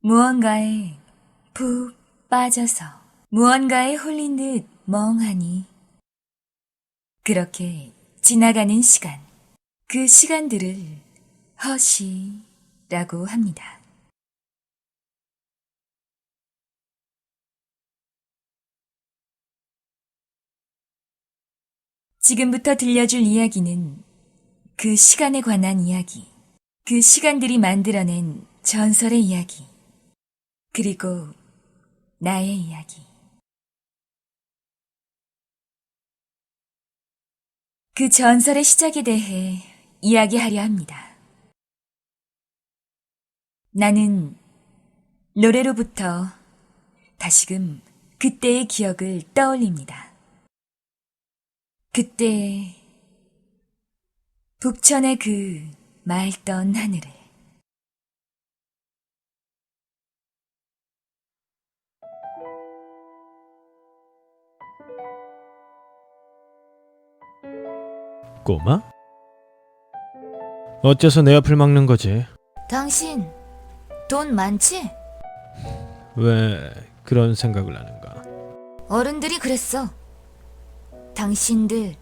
무언가에 푹 빠져서 무언가에 홀린 듯 멍하니 그렇게 지나가는 시간 그 시간들을 허시라고 합니다. 지금부터 들려줄 이야기는 그 시간에 관한 이야기, 그 시간들이 만들어낸 전설의 이야기, 그리고 나의 이야기. 그 전설의 시작에 대해 이야기하려 합니다. 나는 노래로부터 다시금 그때의 기억을 떠올립니다. 그때 북천의 그 맑던 하늘을 꼬마? 어째서 내 앞을 막는 거지? 당신 돈 많지? 왜 그런 생각을 하는가? 어른들이 그랬어. 당신들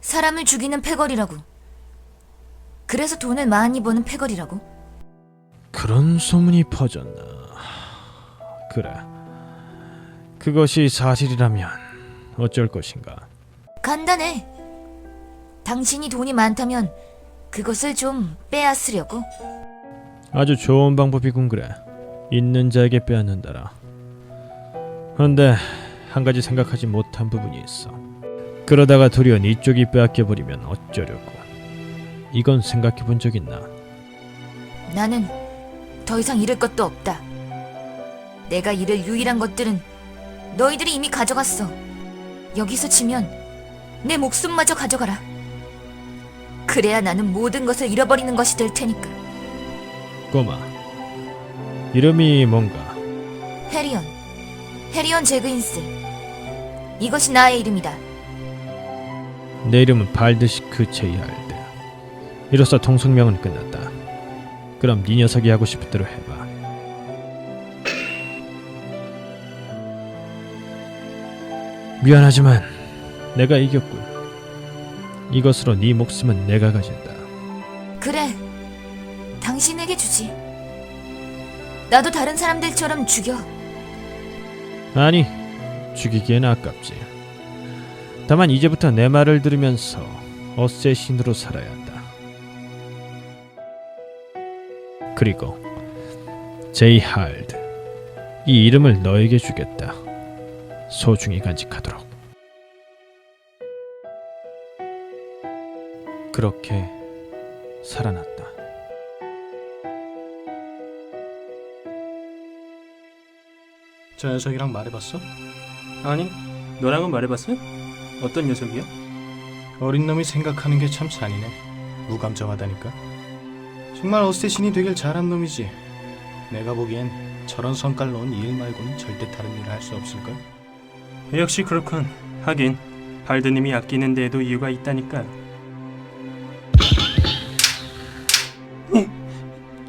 사람을 죽이는 패거리라고. 그래서 돈을 많이 버는 패거리라고. 그런 소문이 퍼졌나? 그래. 그것이 사실이라면 어쩔 것인가? 간단해. 당신이 돈이 많다면 그것을 좀 빼앗으려고. 아주 좋은 방법이군 그래. 있는 자에게 빼앗는다라. 그런데 한 가지 생각하지 못한 부분이 있어. 그러다가 도리어 네 쪽이 빼앗겨 버리면 어쩌려고? 이건 생각해 본 적 있나? 나는 더 이상 잃을 것도 없다. 내가 잃을 유일한 것들은 너희들이 이미 가져갔어. 여기서 지면 내 목숨마저 가져가라. 그래야 나는 모든 것을 잃어버리는 것이 될 테니까. 꼬마. 이름이 뭔가? 해리언. 해리언 제그인스. 이것이 나의 이름이다. 내 이름은 발드시크 제이할드. 이로써 통성명은 끝났다. 그럼 네 녀석이 하고 싶은 대로 해봐. 미안하지만 내가 이겼군. 이것으로 네 목숨은 내가 가진다. 그래. 당신에게 주지. 나도 다른 사람들처럼 죽여. 아니, 죽이기엔 아깝지. 다만 이제부터 내 말을 들으면서 어쌔 신으로 살아야 한다. 그리고 제이 할드 이 이름을 너에게 주겠다. 소중히 간직하도록. 그렇게 살아났다. 저 녀석이랑 말해봤어? 아니, 너랑은 말해봤어? 어떤 녀석이야? 어린 놈이 생각하는 게 참 잔인해. 무감정하다니까. 정말 어쌔신이 되길 잘한 놈이지. 내가 보기엔 저런 성깔 놓은 일 말고는 절대 다른 일을 할 수 없을걸. 역시 그렇군. 하긴 발드님이 아끼는 데에도 이유가 있다니까. 어,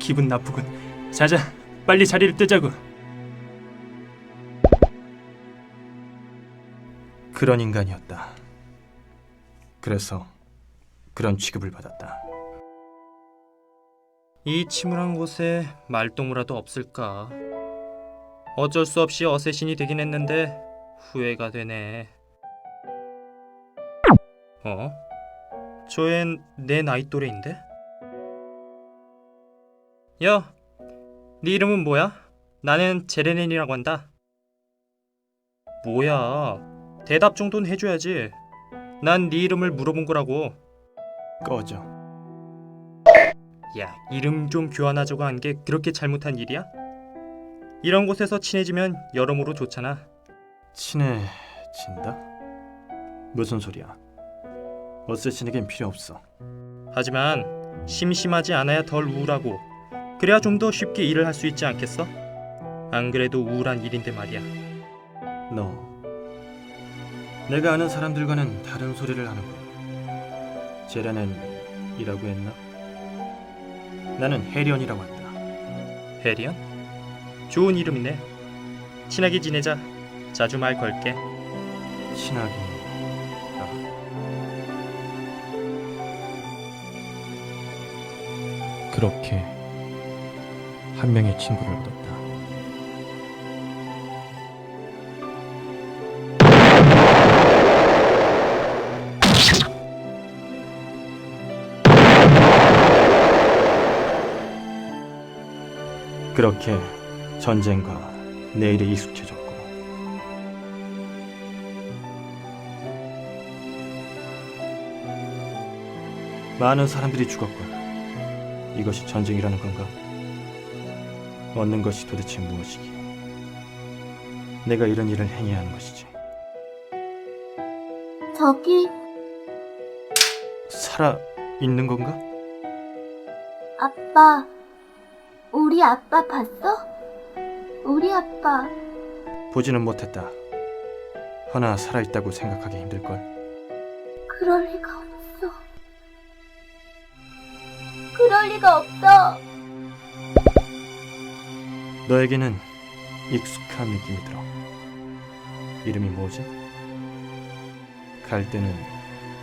기분 나쁘군. 자자, 빨리 자리를 뜨자고. 그런 인간이었다. 그래서 그런 취급을 받았다. 이 침울한 곳에 말동무라도 없을까? 어쩔 수 없이 어쌔신이 되긴 했는데 후회가 되네. 어? 저앤 내 나이 또래인데? 야, 네 이름은 뭐야? 나는 제레넨이라고 한다. 뭐야? 대답 정도는 해줘야지. 난 네 이름을 물어본 거라고. 꺼져. 야, 이름 좀 교환하자고 한 게 그렇게 잘못한 일이야? 이런 곳에서 친해지면 여러모로 좋잖아. 친해진다? 무슨 소리야? 어쌔신에겐 필요 없어. 하지만 심심하지 않아야 덜 우울하고 그래야 좀 더 쉽게 일을 할 수 있지 않겠어? 안 그래도 우울한 일인데 말이야. 너 내가 아는 사람들과는 다른 소리를 하는군. 제라넨이라고 했나? 나는 해리언이라고 한다. 해리언? 좋은 이름이네. 친하게 지내자. 자주 말 걸게. 친하게. 그렇게 한 명의 친구를 얻었다. 그렇게 전쟁과 내일에 익숙해졌고 많은 사람들이 죽었군. 이것이 전쟁이라는 건가? 얻는 것이 도대체 무엇이기에? 내가 이런 일을 행해야 하는 것이지. 저기 살아 있는 건가? 아빠 우리 아빠 봤어? 우리 아빠 보지는 못했다. 허나 살아 있다고 생각하기 힘들 걸. 그럴 리가 없어 그럴 리가 없어 너에게는 익숙한 느낌이 들어. 이름이 뭐지? 갈 데는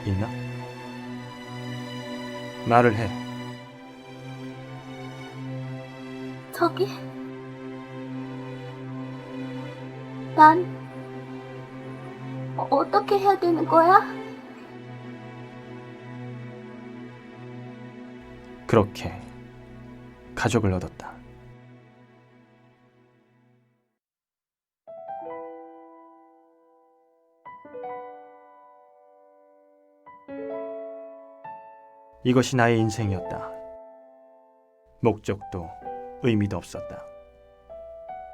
있나? 말을 해. 저기 난 어- 어떻게 해야 되는 거야? 그렇게 가족을 얻었다. 이것이 나의 인생이었다. 목적도 의미도 없었다.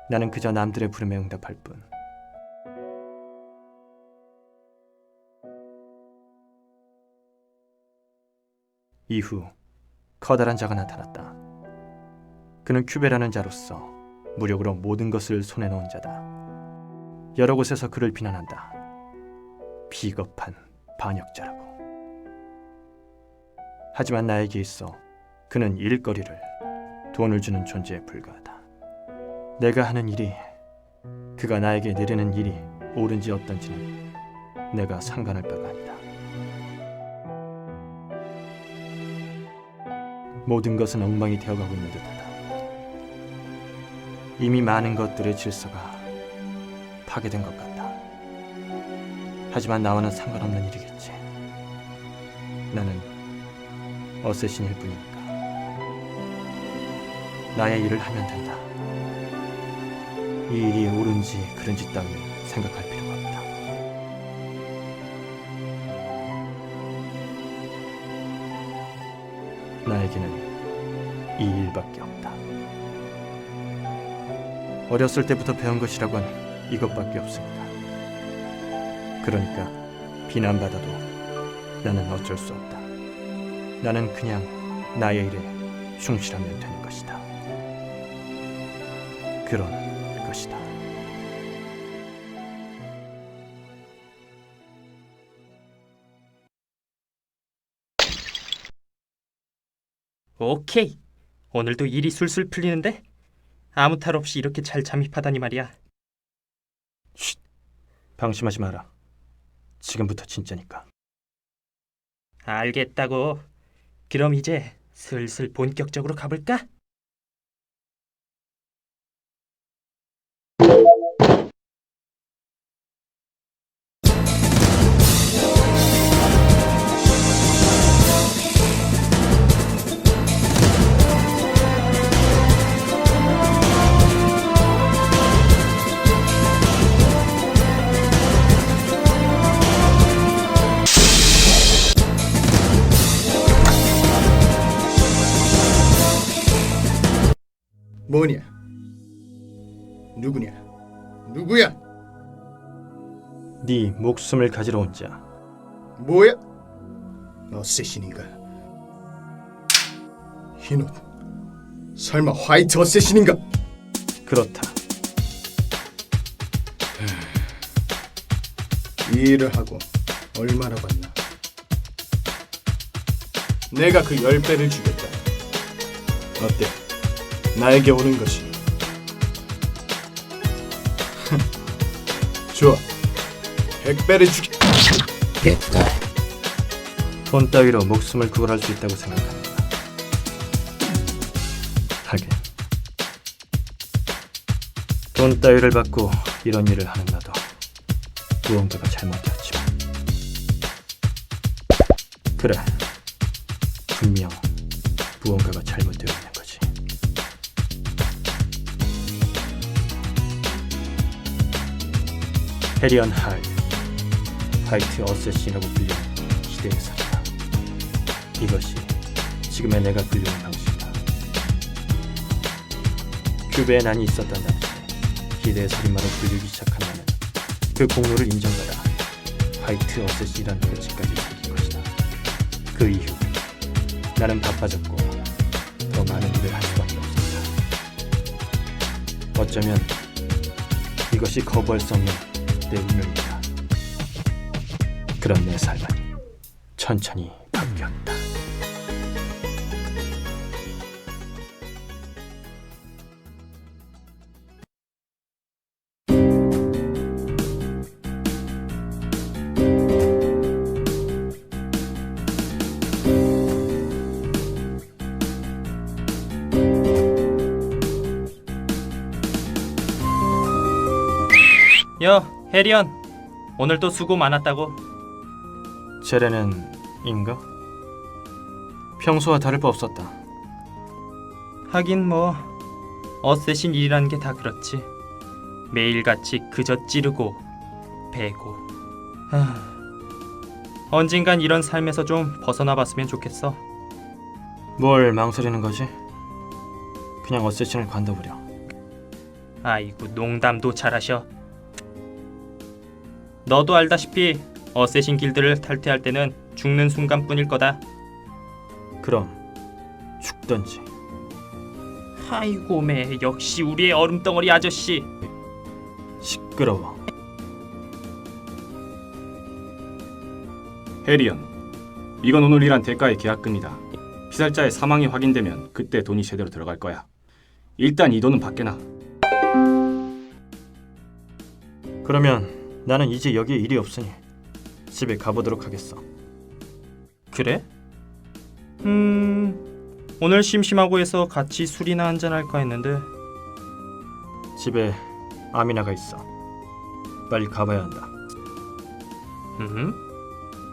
나는 그저 남들의 부름에 응답할 뿐. 이후 커다란 자가 나타났다. 그는 큐베라는 자로서 무력으로 모든 것을 손에 넣은 자다. 여러 곳에서 그를 비난한다. 비겁한 반역자라고. 하지만 나에게 있어 그는 일거리를 돈을 주는 존재에 불과하다. 내가 하는 일이 그가 나에게 내리는 일이 옳은지 어떤지는 내가 상관할 바가 아니다. 모든 것은 엉망이 되어가고 있는 듯하다. 이미 많은 것들의 질서가 파괴된 것 같다. 하지만 나와는 상관없는 일이겠지. 나는 어쌔신일 뿐이니까. 나의 일을 하면 된다. 이 일이 옳은지 그른지 따위 생각할 필요가 없다. 나에게는 이 일밖에 없다. 어렸을 때부터 배운 것이라곤 이것밖에 없습니다. 그러니까 비난받아도 나는 어쩔 수 없다. 나는 그냥 나의 일에 충실하면 되는 것이다. 그런 것이다. 오케이. 오늘도 일이 술술 풀리는데 아무 탈 없이 이렇게 잘 잠입하다니 말이야. 방심하지 마라. 지금부터 진짜니까. 알겠다고. 그럼 이제 슬슬 본격적으로 가볼까? 네 목숨을 가지러 온 자. 뭐야? 어쌔신인가? 흰옷 설마 화이트 어쌔신인가? 그렇다. 이 일을 하고 얼마나 받나? 내가 그 열 배를 주겠다. 어때? 나에게 오는 것이 백 배를 주게. 돈 따위로 목숨을 구걸할 수 있다고 생각하는가? 하긴. 돈 따위를 받고 이런 일을 하는 나도 무언가가 잘못되었지만. 그래. 분명 무언가가 잘못되어 있는 거지. 해리언 할 화이트 어쌔신이라고 불리는 시대의 사자 이것이 지금의 내가 불리는 방식이다. 큐베에 난이 있었던 당시에 기대의 살인마로 불리기 시작한 나는 그 공로를 인정받아 화이트 어쌔신이라는 호칭까지 새긴 것이다. 그 이후 나는 바빠졌고 더 많은 일을 할 수밖에 없었다. 어쩌면 이것이 거부할 수 없는 내 운명이다. 그런 내 삶은 천천히 바뀌었다. 여 해리언 오늘 또 수고 많았다고 제레는 인가? 평소와 다를 바 없었다. 하긴 뭐 어쌔신 일이라는 게 다 그렇지 매일같이 그저 찌르고 베고 하... 언젠간 이런 삶에서 좀 벗어나 봤으면 좋겠어 뭘 망설이는 거지? 그냥 어쌔신을 관둬버려. 아이고 농담도 잘하셔 너도 알다시피 어쌔신 길드를 탈퇴할 때는 죽는 순간뿐일 거다 그럼 죽던지. 아이고 매 역시 우리의 얼음덩어리 아저씨 시끄러워. 해리언, 이건 오늘 일한 대가의 계약금이다. 피살자의 사망이 확인되면 그때 돈이 제대로 들어갈 거야. 일단 이 돈은 밖에 나. 그러면 나는 이제 여기에 일이 없으니 집에 가보도록 하겠어. 그래? 음 오늘 심심하고 해서 같이 술이나 한잔 할까 했는데 집에 아미나가 있어. 빨리 가봐야 한다. 음?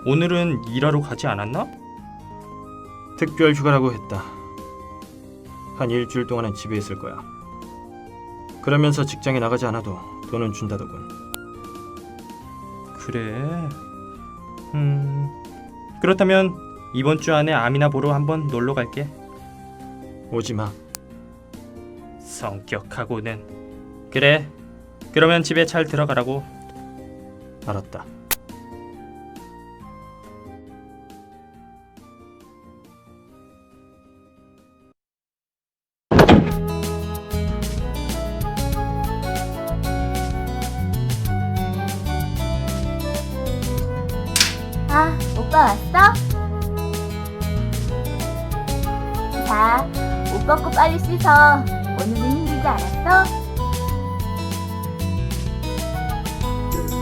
오늘은 일하러 가지 않았나? 특별 휴가라고 했다. 한 일주일 동안은 집에 있을 거야. 그러면서 직장에 나가지 않아도 돈은 준다더군. 그래. 음. 그렇다면 이번 주 안에 아미나 보러 한번 놀러 갈게. 오지 마. 성격하고는. 그래. 그러면 집에 잘 들어가라고. 알았다. 오빠 왔어? 자, 옷 벗고 빨리 씻어. 오늘은 힘들지 않았어?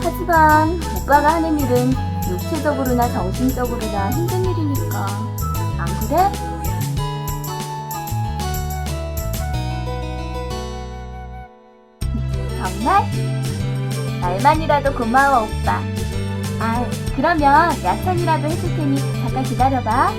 하지만 오빠가 하는 일은 육체적으로나 정신적으로나 힘든 일이니까. 안 그래? 정말? 말만이라도 고마워, 오빠. 아, 그러면 야찬이라도 해줄 테니 잠깐 기다려봐.